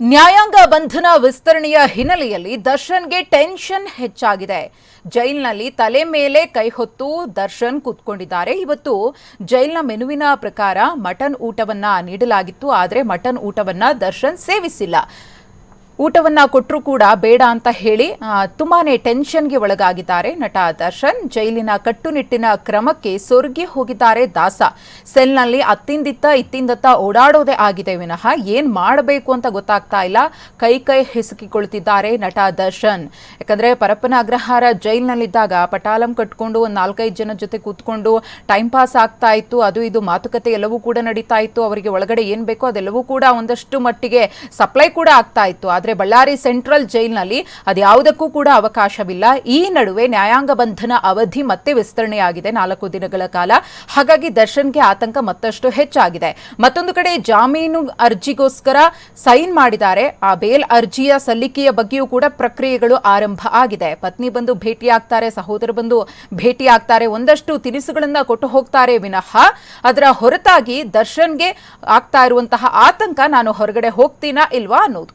ನ್ಯಾಯಾಂಗ ಬಂಧನ ವಿಸ್ತರಣೆಯ ಹಿನ್ನೆಲೆಯಲ್ಲಿ ದರ್ಶನ್ಗೆ ಟೆನ್ಷನ್ ಹೆಚ್ಚಾಗಿದೆ. ಜೈಲಿನಲ್ಲಿ ತಲೆ ಮೇಲೆ ಕೈ ಹೊತ್ತು ದರ್ಶನ್ ಕೂತ್ಕೊಂಡಿದ್ದಾರೆ. ಇವತ್ತು ಜೈಲಿನ ಮೆನುವಿನ ಪ್ರಕಾರ ಮಟನ್ ಊಟವನ್ನ ನೀಡಲಾಗಿತ್ತು. ಆದರೆ ಮಟನ್ ಊಟವನ್ನ ದರ್ಶನ್ ಸೇವಿಸಿಲ್ಲ. ಊಟವನ್ನ ಕೊಟ್ಟರು ಕೂಡ ಬೇಡ ಅಂತ ಹೇಳಿ ತುಂಬಾ ಟೆನ್ಷನ್ಗೆ ಒಳಗಾಗಿದ್ದಾರೆ ನಟ ದರ್ಶನ್. ಜೈಲಿನ ಕಟ್ಟುನಿಟ್ಟಿನ ಕ್ರಮಕ್ಕೆ ಸೊರಗಿ ಹೋಗಿದ್ದಾರೆ ದಾಸ. ಸೆಲ್ನಲ್ಲಿ ಅತ್ತಿಂದಿತ್ತ ಇತ್ತಿಂದತ್ತ ಓಡಾಡೋದೇ ಆಗಿದೆ ವಿನಃ, ಏನ್ ಮಾಡಬೇಕು ಅಂತ ಗೊತ್ತಾಗ್ತಾ ಇಲ್ಲ. ಕೈ ಕೈ ಹೆಸಕಿಕೊಳ್ತಿದ್ದಾರೆ ನಟ ದರ್ಶನ್. ಯಾಕಂದ್ರೆ ಪರಪ್ಪನ ಅಗ್ರಹಾರ ಜೈಲಿನಲ್ಲಿದ್ದಾಗ ಪಟಾಲಂ ಕಟ್ಕೊಂಡು ಒಂದು ನಾಲ್ಕೈದು ಜನ ಜೊತೆ ಕೂತ್ಕೊಂಡು ಟೈಮ್ ಪಾಸ್ ಆಗ್ತಾ ಇತ್ತು. ಅದು ಇದು ಮಾತುಕತೆ ಎಲ್ಲವೂ ಕೂಡ ನಡೀತಾ ಇತ್ತು. ಅವರಿಗೆ ಒಳಗಡೆ ಏನ್ ಬೇಕೋ ಅದೆಲ್ಲವೂ ಕೂಡ ಒಂದಷ್ಟು ಮಟ್ಟಿಗೆ ಸಪ್ಲೈ ಕೂಡ ಆಗ್ತಾ ಇತ್ತು. ಆದ್ರೆ ಬಳ್ಳಾರಿ ಸೆಂಟ್ರಲ್ ಜೈಲ್ನಲ್ಲಿ ಅದ್ಯಾವುದಕ್ಕೂ ಕೂಡ ಅವಕಾಶವಿಲ್ಲ. ಈ ನಡುವೆ ನ್ಯಾಯಾಂಗ ಬಂಧನ ಅವಧಿ ಮತ್ತೆ ವಿಸ್ತರಣೆಯಾಗಿದೆ. ನಾಲ್ಕು ದಿನಗಳ ಕಾಲ ಹಾಗಾಗಿ ದರ್ಶನ್ಗೆ ಆತಂಕ ಮತ್ತಷ್ಟು ಹೆಚ್ಚಾಗಿದೆ. ಮತ್ತೊಂದು ಕಡೆ ಜಾಮೀನು ಅರ್ಜಿಗೋಸ್ಕರ ಸೈನ್ ಮಾಡಿದ್ದಾರೆ. ಆ ಬೇಲ್ ಅರ್ಜಿಯ ಸಲ್ಲಿಕೆಯ ಬಗ್ಗೆಯೂ ಕೂಡ ಪ್ರಕ್ರಿಯೆಗಳು ಆರಂಭ ಆಗಿದೆ. ಪತ್ನಿ ಬಂದು ಭೇಟಿಯಾಗ್ತಾರೆ, ಸಹೋದರ ಬಂದು ಭೇಟಿಯಾಗ್ತಾರೆ. ಒಂದಷ್ಟು ತಿನಿಸುಗಳನ್ನ ಕೊಟ್ಟು ಹೋಗ್ತಾರೆ ವಿನಃ ಅದರ ಹೊರತಾಗಿ ದರ್ಶನ್ಗೆ ಆಗ್ತಾ ಇರುವಂತಹ ಆತಂಕ ನಾನು ಹೊರಗಡೆ ಹೋಗ್ತೀನಾ ಇಲ್ವಾ ಅನ್ನೋದು.